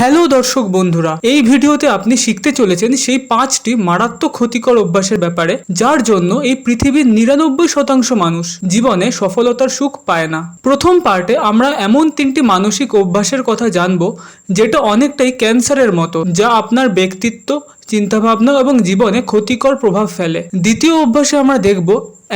Hello দর্শক বন্ধুরা, এই ভিডিওতে আপনি শিখতে চলেছেন সেই পাঁচটি মারাত্মক ক্ষতিকর অভ্যাসের ব্যাপারে, যার জন্য এই পৃথিবীর নিরানব্বই শতাংশ মানুষ জীবনে সফলতার সুখ পায় না। প্রথম পার্টে আমরা এমন তিনটি মানসিক অভ্যাসের কথা জানব, যেটা অনেকটাই ক্যান্সারের মতো, যা আপনার ব্যক্তিত্ব চিন্তাভাবনা এবং জীবনে ক্ষতিকর প্রভাব ফেলে। দ্বিতীয় অভ্যাসে আমরা দেখব,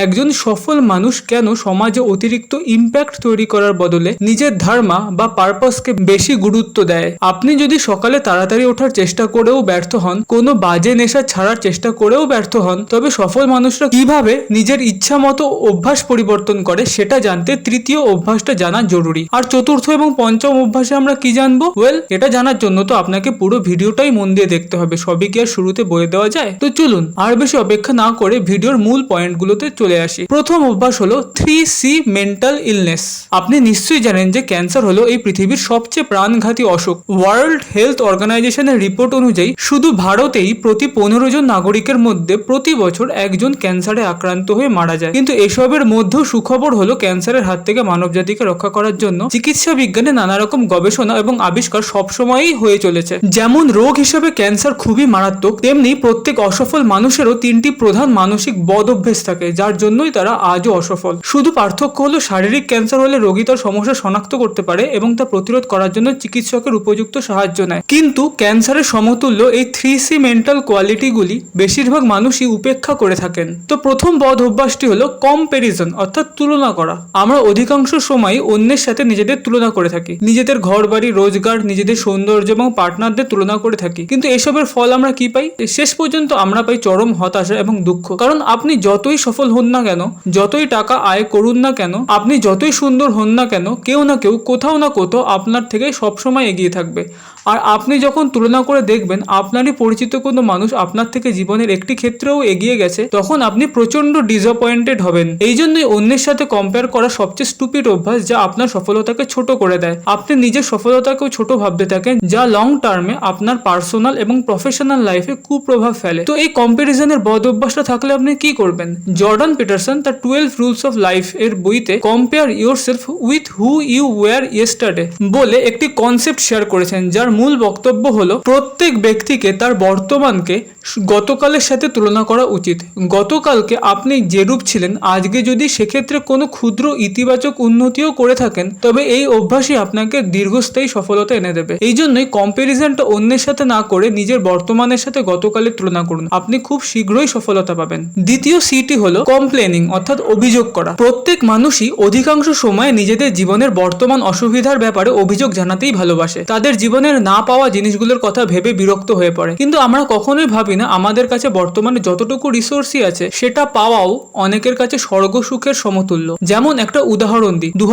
একজন সফল মানুষ কেন সমাজে অতিরিক্ত ইম্প্যাক্ট তৈরি করার বদলে নিজের ধর্মা বা পারপাসকে বেশি গুরুত্ব দেয়? আপনি যদি সকালে তাড়াতাড়ি ওঠার চেষ্টা করেও ব্যর্থ হন, কোনো বাজে নেশা ছাড়ার চেষ্টা করেও ব্যর্থ হন, তবে সফল মানুষরা কীভাবে নিজের ইচ্ছা মতো অভ্যাস পরিবর্তন করে সেটা জানতে তৃতীয় অভ্যাসটা জানা জরুরি। আর চতুর্থ এবং পঞ্চম অভ্যাসে আমরা কি জানব? ওয়েল এটা জানার জন্য তো আপনাকে পুরো ভিডিওটাই মন দিয়ে দেখতে হবে। সবই কি আর শুরুতে বলে দেওয়া যায়। তো চলুন, আর বেশি অপেক্ষা না করে ভিডিওর মূল পয়েন্টগুলোতে চলে আসি। প্রথম অভ্যাস হলো থ্রি সি মেন্টাল ইলনেস আপনি নিশ্চয়ই জানেন যে ক্যান্সার হলো এই পৃথিবীর সবচেয়ে প্রাণঘাতী অসুখ। ওয়ার্ল্ড হেলথ অর্গানাইজেশনের রিপোর্ট অনুযায়ী, শুধু ভারতেই প্রতি পনেরো জন নাগরিকের মধ্যে প্রতি বছর একজন ক্যান্সারে আক্রান্ত হয়ে মারা যায়। কিন্তু এসবের মধ্যেও সুখবর হলো ক্যান্সারের হাত থেকে মানবজাতিকে রক্ষা করার জন্য চিকিৎসা বিজ্ঞানে নানা রকম গবেষণা এবং আবিষ্কার সবসময়ই হয়ে চলেছে। যেমন রোগ হিসেবে ক্যান্সার খুবই মারাত্মক তেমনি প্রত্যেক অসফল মানুষেরও তিনটি প্রধান মানসিক বদ অভ্যেস থাকে, যার জন্যই তারা আজও অসফল। শুধু পার্থক্য হলো, শারীরিক ক্যান্সার হলে রোগী তার সমস্যা শনাক্ত করতে পারে এবং তা প্রতিরোধ করার জন্য চিকিৎসকের উপযুক্ত সাহায্য নেয়। কিন্তু ক্যান্সারের সমতুল্য এই থ্রি সি মেন্টাল কোয়ালিটিগুলি বেশিরভাগ মানুষই উপেক্ষা করে থাকেন। তো প্রথম বদ অভ্যাসটি হলো কম্প্যারিজন, অর্থাৎ তুলনা করা। আমরা অধিকাংশ সময় অন্যের সাথে নিজেদের তুলনা করে থাকি। নিজেদের ঘর বাড়ি রোজগার, নিজেদের সৌন্দর্য এবং পার্টনারদের তুলনা করে থাকি। কিন্তু এসবের ফল আমরা কি পাই? শেষ পর্যন্ত আমরা পাই চরম হতাশা এবং দুঃখ। কারণ আপনি যতই সফল হন না কেন, যতই টাকা আয় করুন না কেন, আপনি যতই সুন্দর হন না কেন, কেউ না কেউ কোথাও না কোথাও আপনার থেকে সবসময় এগিয়ে থাকবে। আর আপনি যখন তুলনা করে দেখবেন, আপনারই পরিচিত কোনো মানুষ আপনার থেকে জীবনের একটি ক্ষেত্রেও এগিয়ে গেছে, তখন আপনি প্রচণ্ড ডিসঅ্যাপয়েন্টেড হবেন। এই জন্যই অন্যের সাথে কম্পেয়ার করা সবচেয়ে স্টুপিড অভ্যাস যা আপনার সফলতাকে ছোট করে দেয়। আপনি নিজের সফলতাকেও ছোট ভাবতে থাকেন, যা লং টার্মে আপনার পার্সোনাল এবং প্রফেশনাল লাইফে কুপ্রভাব ফেলে। তো এই কম্প্যারিজনের বদ অভ্যাসটা থাকলে আপনি কি করবেন? জর্ডান পিটারসন তার টুয়েলভ রুলস অফ লাইফ এর বইতে compare yourself with who you were yesterday বলে একটি কনসেপ্ট শেয়ার করেছেন, যার মূল বক্তব্য হলো, প্রত্যেক ব্যক্তিকে তার বর্তমানকে গতকালের সাথে তুলনা করা উচিত। গতকালকে আপনি যেরূপ ছিলেন, আজকে যদি সেক্ষেত্রে কোনো ক্ষুদ্র ইতিবাচক উন্নতিও করে থাকেন, তবে এই অভ্যাসই আপনাকে দীর্ঘস্থায়ী সফলতা এনে দেবে। এই জন্যই কম্প্যারিজনটা অন্যের সাথে না করে নিজের বর্তমানের সাথে গতকালের তুলনা করুন। আপনি খুব শীঘ্রই সফলতা পাবেন। দ্বিতীয় সিটি হলো কমপ্লেনিং অর্থাৎ অভিযোগ করা। প্রত্যেক মানুষই অধিকাংশ সময় নিজেদের জীবনের বর্তমান অসুবিধার ব্যাপারে অভিযোগ জানাতেই ভালোবাসে। তাদের জীবনের না পাওয়া জিনিসগুলোর কথা ভেবে বিরক্ত হয়ে পড়ে। কিন্তু আমরা কখনোই ভাবি না, আমাদের কাছে বর্তমানে যতটুকু রিসোর্সই আছে, সেটা পাওয়াও অনেকের কাছে স্বর্গ সুখের সমতুল্য। যেমন একটা উদাহরণ দিই দু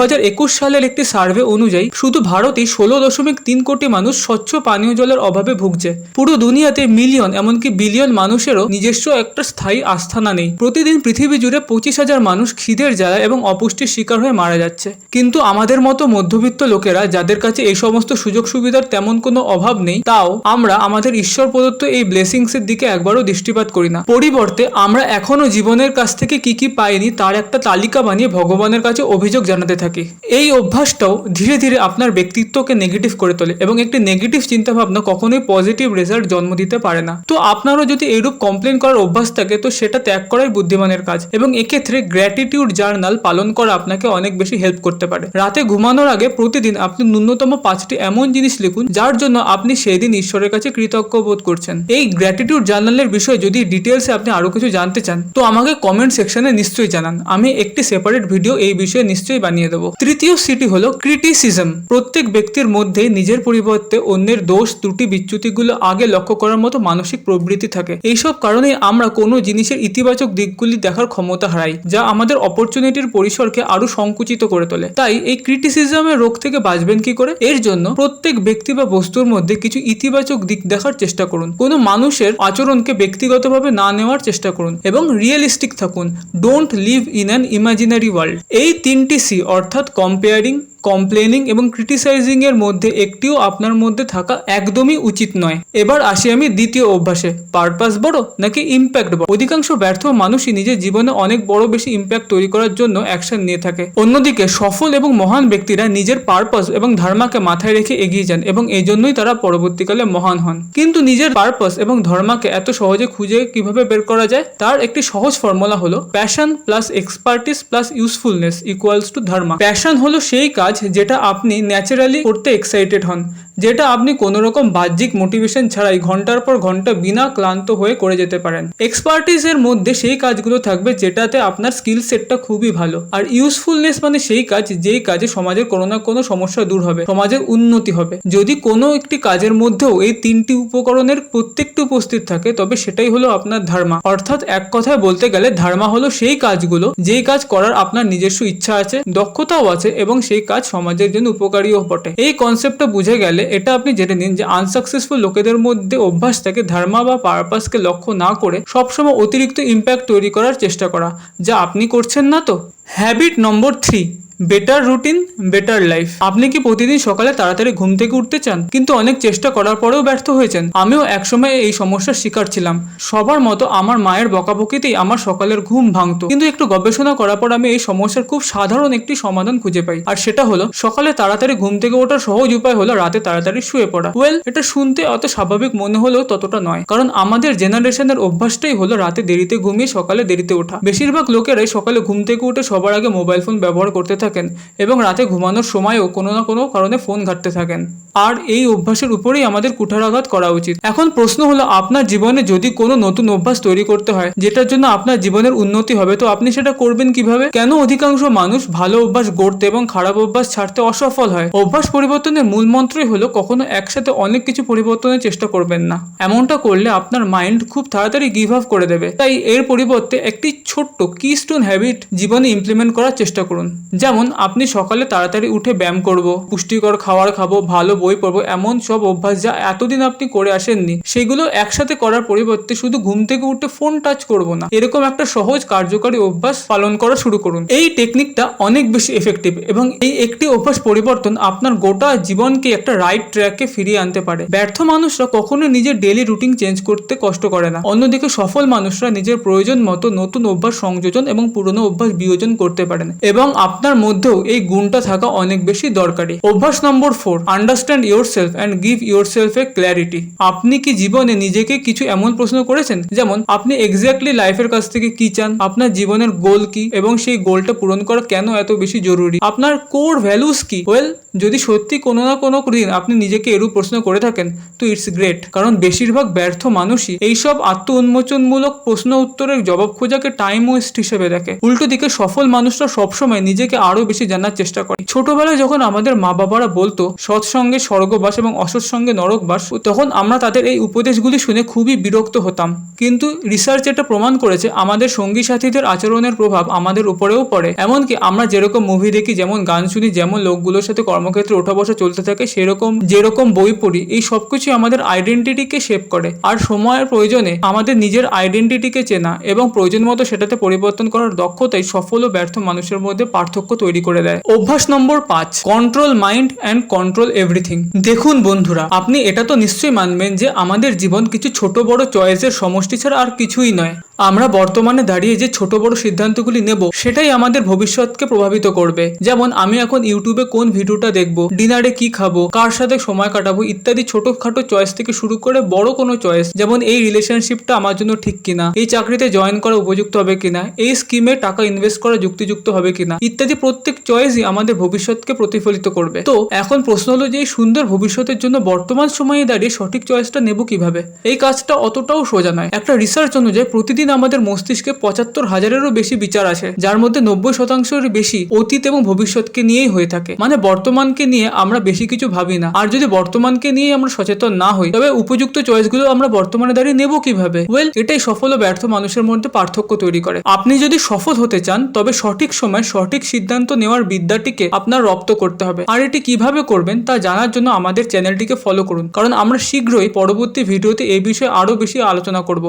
সালের একটি সার্ভে অনুযায়ী, শুধু ভারতেই ষোলো দশমিক তিন কোটি মানুষ স্বচ্ছ পানীয় জলের অভাবে ভুগছে। পুরো দুনিয়াতে মিলিয়ন এমনকি বিলিয়ন মানুষেরও নিজস্ব একটা স্থায়ী আস্থানা নেই। প্রতিদিন পৃথিবী জুড়ে পঁচিশ হাজার মানুষ খিদের জ্বালায় এবং অপুষ্টির শিকার হয়ে মারা যাচ্ছে। কিন্তু আমাদের মতো মধ্যবিত্ত লোকেরা, যাদের কাছে এই সমস্ত সুযোগ সুবিধার তেমন কোনো অভাব নেই, তাও আমরা আমাদের ঈশ্বর প্রদত্ত এই ব্লেসিংস এর দিকে একবারও দৃষ্টিপাত করি না। পরিবর্তে আমরা এখনও জীবনের কাছ থেকে কি কি পাইনি তার একটা তালিকা বানিয়ে ভগবানের কাছে অভিযোগ জানাতে থাকি। এই অভ্যাসটাও ধীরে ধীরে আপনার ব্যক্তিত্বকে নেগেটিভ করে তোলে এবং একটি নেগেটিভ চিন্তাভাবনা কখনোই পজিটিভ রেজাল্ট জন্ম দিতে পারে না। তো আপনারও যদি এইরূপ কমপ্লেন করার অভ্যাস থাকে, তো সেটা ত্যাগ করাই বুদ্ধিমানের কাজ এবং এক্ষেত্রে গ্র্যাটিটিউড জার্নাল পালন করা আপনাকে অনেক বেশি হেল্প করতে পারে। রাতে ঘুমানোর আগে প্রতিদিন আপনি ন্যূনতম পাঁচটি এমন জিনিস লিখুন, যার জন্য আপনি সেই দিন ঈশ্বরের কাছে কৃতজ্ঞ বোধ করছেন। এই গ্র্যাটিটিউড জার্নালের বিষয়ে যদি ডিটেলসে আপনি আরও কিছু জানতে চান, তো আমাকে কমেন্ট সেকশনে নিশ্চয়ই জানান। আমি একটি সেপারেট ভিডিও এই বিষয়ে নিশ্চয়ই বানিয়ে দেবো। তৃতীয় সিটি হলো ক্রিটিসিজম প্রত্যেক ব্যক্তির মধ্যে নিজের পরিবর্তে অন্যের দোষ, ত্রুটি, বিচ্যুতিগুলো আগে লক্ষ্য করার মতো মানসিক প্রবৃত্তি থাকে। এইসব কারণে আমরা কোনো জিনিসের ইতিবাচক দিকগুলি দেখার ক্ষমতা হারাই, যা আমাদের অপরচুনিটির পরিসরকে আরও সংকুচিত করে তোলে। তাই এই ক্রিটিসিজমের রোগ থেকে বাঁচবেন কি করে? এর জন্য প্রত্যেক ব্যক্তি বা বস্তুর মধ্যে কিছু ইতিবাচক দিক দেখার চেষ্টা করুন। কোনো মানুষের আচরণকে ব্যক্তিগতভাবে না নেওয়ার চেষ্টা করুন এবং রিয়েলিস্টিক থাকুন। Don't live in an imaginary world এই তিনটি সি অর্থাৎ কম্পেয়ারিং কমপ্লেনিং এবং ক্রিটিসাইজিং এর মধ্যে একটিও আপনার মধ্যে থাকা একদমই উচিত নয়। এবার আসি আমি দ্বিতীয় অভ্যাসে পারপাস বড় নাকি ইম্প্যাক্ট বড়? অধিকাংশ ব্যর্থ মানুষই নিজের জীবনে অনেক বড় বেশি ইম্প্যাক্ট তৈরি করার জন্য অ্যাকশন নিয়ে থাকে। অন্যদিকে সফল এবং মহান ব্যক্তিরা নিজের পারপাস এবং ধর্মাকে মাথায় রেখে এগিয়ে যান এবং এই জন্যই তারা পরবর্তীকালে মহান হন। কিন্তু নিজের পারপাস এবং ধর্মাকে এত সহজে খুঁজে কীভাবে বের করা যায়? তার একটি সহজ ফর্মুলা হলো passion plus expertise plus usefulness equals to dharma passion হলো সেই কাজ যেটা আপনি ন্যাচারালি করতে এক্সাইটেড হন, যেটা আপনি কোনো রকম বাহ্যিক মোটিভেশন ছাড়াই ঘণ্টার পর ঘণ্টা বিনা ক্লান্ত হয়ে করে যেতে পারেন। এক্সপার্টিস এর মধ্যে সেই কাজগুলো থাকবে যেটাতে আপনার স্কিল সেটটা খুবই ভালো। আর ইউজফুলনেস মানে সেই কাজ যেই কাজে সমাজের কোনো না কোনো সমস্যা দূর হবে, সমাজের উন্নতি হবে। যদি কোনো একটি কাজের মধ্যেও এই তিনটি উপকরণের প্রত্যেকটি উপস্থিত থাকে, তবে সেটাই হলো আপনার ধর্মা। অর্থাৎ এক কথায় বলতে গেলে ধর্মা হলো সেই কাজগুলো, যেই কাজ করার আপনার নিজস্ব ইচ্ছা আছে, দক্ষতাও আছে, এবং সেই কাজ সমাজের জন্য উপকারীও বটে। এই কনসেপ্টটা বুঝে গেলে এটা আপনি জেনে নিন যে আনসাকসেসফুল লোকেদের মধ্যে অভ্যাস থাকে ধর্মা বা পারপাসকে লক্ষ্য না করে সবসময় অতিরিক্ত ইম্প্যাক্ট তৈরি করার চেষ্টা করা, যা আপনি করছেন না তো? Habit number three better routine better life আপনি কি প্রতিদিন সকালে তাড়াতাড়ি ঘুম থেকে উঠতে চান? কিন্তু অনেক চেষ্টা করার পরেও ব্যর্থ হয়েছেন। আমিও একসময় এই সমস্যার শিকার ছিলাম। সবার মতো আমার মায়ের বকাবকিতেই আমার সকালের ঘুম ভাঙতো। কিন্তু একটু গবেষণা করার পর আমি এই সমস্যার খুব সাধারণ একটি সমাধান খুঁজে পাই। আর সেটা হলো, সকালে তাড়াতাড়ি ঘুম থেকে ওঠার সহজ উপায় হলো রাতে তাড়াতাড়ি শুয়ে পড়া। ওয়েল এটা শুনতে অত স্বাভাবিক মনে হলেও ততটা নয়। কারণ আমাদের জেনারেশনের অভ্যাসটাই হলো রাতে দেরিতে ঘুমিয়ে সকালে দেরিতে ওঠা। বেশিরভাগ লোকেরাই সকালে ঘুম থেকে উঠে সবার আগে মোবাইল ফোন ব্যবহার করতে থাকেন এবং রাতে ঘুমানোর সময়ও কোনো না কোনো কারণে ফোন ঘাঁটতে থাকেন। আর এই অভ্যাসের উপরেই আমাদের কুঠারাঘাত করা উচিত। এখন প্রশ্ন হলো, আপনার জীবনে যদি কোনো নতুন অভ্যাস তৈরি করতে হয়, যেটার জন্য আপনার জীবনের উন্নতি হবে, তো আপনি সেটা করবেন কীভাবে? কেন অধিকাংশ মানুষ ভালো অভ্যাস গড়তে এবং খারাপ অভ্যাস ছাড়তে অসফল হয়? অভ্যাস পরিবর্তনের মূল মন্ত্রই হলো, কখনো একসাথে অনেক কিছু পরিবর্তনের চেষ্টা করবেন না। এমনটা করলে আপনার মাইন্ড খুব তাড়াতাড়ি গিভ আপ করে দেবে। তাই এর পরিবর্তে একটি ছোট্ট কিস্টোন হ্যাবিট জীবনে ইমপ্লিমেন্ট করার চেষ্টা করুন। যেমন, আপনি সকালে তাড়াতাড়ি উঠে ব্যায়াম করব, পুষ্টিকর খাবার খাব, ভালো বই পড়ব, এমন সব অভ্যাস যা এতদিন আপনি করে আসেননি, সেগুলো একসাথে করার পরিবর্তে শুধু ঘুম থেকে উঠে ফোন টাচ করব না। এরকম একটা সহজ কার্যকারী অভ্যাস পালন করা শুরু করুন। এই টেকনিকটা অনেক বেশি এফেক্টিভ এবং এই একটি অভ্যাস পরিবর্তন আপনার গোটা জীবনকে একটা রাইট ট্র্যাকে ফিরিয়ে আনতে পারে। ব্যর্থ মানুষরা কখনো নিজের ডেলি রুটিন চেঞ্জ করতে কষ্ট করে না। অন্যদিকে সফল মানুষরা নিজের প্রয়োজন মতো নতুন অভ্যাস সংযোজন এবং পুরনো অভ্যাস বিয়োজন করতে পারেন এবং আপনার মধ্যেও এই গুণটা থাকা অনেক বেশি দরকারি। অভ্যাস number four understand yourself and give yourself a clarity আপনি কি জীবনে নিজেকে কিছু এমন প্রশ্ন করেছেন? যেমন, আপনি এক্স্যাক্টলি লাইফের কাছ থেকে কি চান? আপনার জীবনের গোল কি? এবং সেই গোলটা পূরণ করা কেন এত বেশি জরুরি? আপনার কোর ভ্যালুস কি? ওয়েল যদি সত্যি কোনো না কোনো দিন আপনি নিজেকে এরূপ প্রশ্ন করে থাকেন, তো ইটস গ্রেট কারণ বেশিরভাগ ব্যর্থ মানুষই এইসব আত্ম উন্মোচনমূলক প্রশ্ন উত্তরের জবাব খোঁজাকে টাইম ওয়েস্ট হিসেবে দেখে। উল্টো দিকে সফল মানুষরা সবসময় নিজেকে আরও বেশি জানার চেষ্টা করে। ছোটবেলায় যখন আমাদের মা বাবারা বলতো, সৎসঙ্গে স্বর্গবাস এবং অসৎসঙ্গে নরকবাস। তখন আমরা তাদের এই উপদেশগুলি শুনে খুবই বিরক্ত হতাম। কিন্তু রিসার্চ এটা প্রমাণ করেছে, আমাদের সঙ্গী সাথীদের আচরণের প্রভাব আমাদের উপরেও পড়ে। এমনকি আমরা যেরকম মুভি দেখি, যেমন গান শুনি, যেমন লোকগুলোর সাথে কর্মক্ষেত্রে ওঠা বসা চলতে থাকে, সেরকম, যেরকম বই পড়ি, এই সবকিছু আমাদের আইডেন্টিটিকে শেপ করে। আর সময়ের প্রয়োজনে আমাদের নিজের আইডেন্টিটিকে চেনা এবং প্রয়োজন মতো সেটাতে পরিবর্তন করার দক্ষতাই সফল ও ব্যর্থ মানুষের মধ্যে পার্থক্য তৈরি করে দেয়। অভ্যাস নম্বর পাঁচ control mind and control everything দেখুন বন্ধুরা, আপনি এটা তো নিশ্চয়ই মানবেন যে আমাদের জীবন কিছু ছোট বড় চয়েসের সমষ্টি ছাড়া আর কিছুই নয়। আমরা বর্তমানে দাঁড়িয়ে যে ছোট বড় সিদ্ধান্তগুলি নেব, সেটাই আমাদের ভবিষ্যৎকে প্রভাবিত করবে। যেমন আমি এখন ইউটিউবে কোন ভিডিওটা দেখব, ডিনারে কি খাব, কার সাথে সময় কাটাবো, ইত্যাদি ছোটখাটো চয়েস থেকে শুরু করে বড় কোনো চয়েস যেমন এই রিলেশনশিপটা আমার জন্য ঠিক কিনা, এই চাকরিতে জয়েন করা উপযুক্ত হবে কিনা, এই স্কিমে টাকা ইনভেস্ট করা যুক্তিযুক্ত হবে কিনা, ইত্যাদি প্রত্যেক চয়েসই আমাদের ভবিষ্যৎকে প্রতিফলিত করবে। তো এখন প্রশ্ন হলো যে এই সুন্দর ভবিষ্যতের জন্য বর্তমান সময়ে দাঁড়িয়ে সঠিক চয়েসটা নেব কীভাবে? এই কাজটা অতটাও সোজা নয়। একটা রিসার্চ অনুযায়ী প্রতিদিন আমাদের মস্তিষ্কে পঁচাত্তর হাজারেরও বেশি বিচার আছে যার মধ্যে নব্বই শতাংশের বেশি অতীত এবং ভবিষ্যৎকে নিয়েই হয়ে থাকে। মানে বর্তমানকে নিয়ে আমরা বেশি কিছু ভাবি না। আর যদি বর্তমানকে নিয়ে আমরা সচেতন না হই, তবে উপযুক্ত চয়েসগুলো আমরা বর্তমানে দাঁড়িয়ে নেব কীভাবে? ওয়েল এটাই সফল ও ব্যর্থ মানুষের মধ্যে পার্থক্য তৈরি করে। আপনি যদি সফল হতে চান, তবে সঠিক সময় সঠিক সিদ্ধান্ত নেওয়ার বিদ্যাটিকে আপনার রপ্ত করতে হবে। আর এটি কীভাবে করবেন, তা জানার জন্য আমাদের চ্যানেলটিকে ফলো করুন। কারণ আমরা শীঘ্রই পরবর্তী ভিডিওতে এই বিষয়ে আরও বেশি আলোচনা করব।